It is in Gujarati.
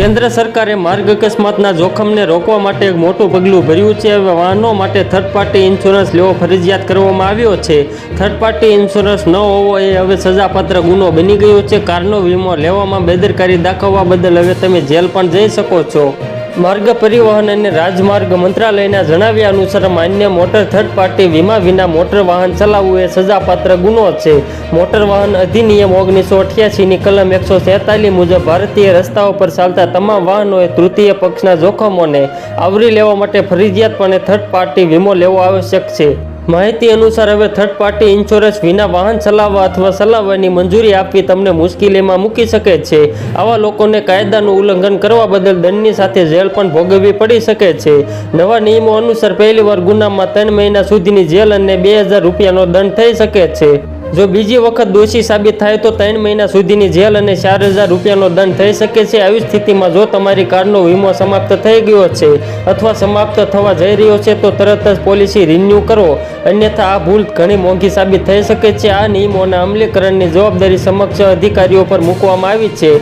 કેન્દ્ર સરકારે માર્ગ અકસ્માતના જોખમને રોકવા માટે એક મોટું પગલું ભર્યું છે. હવે વાહનો માટે થર્ડ પાર્ટી ઇન્સ્યોરન્સ લેવો ફરજિયાત કરવામાં આવ્યો છે. થર્ડ પાર્ટી ઇન્સ્યોરન્સ ન હોવો એ હવે સજાપાત્ર ગુનો બની ગયો છે. કારનો વીમો લેવામાં બેદરકારી દાખવવા બદલ હવે તમે જેલ પણ જઈ શકો છો. માર્ગ પરિવહન અને રાજમાર્ગ મંત્રાલયના જણાવ્યા અનુસાર માન્ય મોટર થર્ડ પાર્ટી વીમા વિના મોટર વાહન ચલાવવું એ સજાપાત્ર ગુનો છે. મોટર વાહન અધિનિયમ ઓગણીસો અઠ્યાસીની કલમ એકસો સેતાલીસ મુજબ ભારતીય રસ્તાઓ પર ચાલતા તમામ વાહનોએ તૃતીય પક્ષના જોખમોને આવરી લેવા માટે ફરજિયાતપણે થર્ડ પાર્ટી વીમો લેવો આવશ્યક છે. માહિતી અનુસાર હવે થર્ડ પાર્ટી ઇન્સ્યોરન્સ વિના વાહન ચલાવવા અથવા ચલાવવાની મંજૂરી આપવી તમને મુશ્કેલીમાં મૂકી શકે છે. આવા લોકોને કાયદાનું ઉલ્લંઘન કરવા બદલ દંડની સાથે જેલ પણ ભોગવવી પડી શકે છે. નવા નિયમો અનુસાર પહેલીવાર ગુનામાં ત્રણ મહિના સુધીની જેલ અને બે હજાર રૂપિયાનો દંડ થઈ શકે છે. જો બીજી વખત દોષી સાબિત થાય તો ત્રણ મહિના સુધીની જેલ અને ચાર હજાર રૂપિયાનો દંડ થઈ શકે છે. આવી સ્થિતિમાં જો તમારી કારનો વીમો સમાપ્ત થઈ ગયો છે અથવા સમાપ્ત થવા જઈ રહ્યો છે, તો તરત જ પોલિસી રિન્યૂ કરો. અન્યથા આ ભૂલ ઘણી મોંઘી સાબિત થઈ શકે છે. આ નિયમોના અમલીકરણની જવાબદારી સમક્ષ અધિકારીઓ પર મૂકવામાં આવી છે.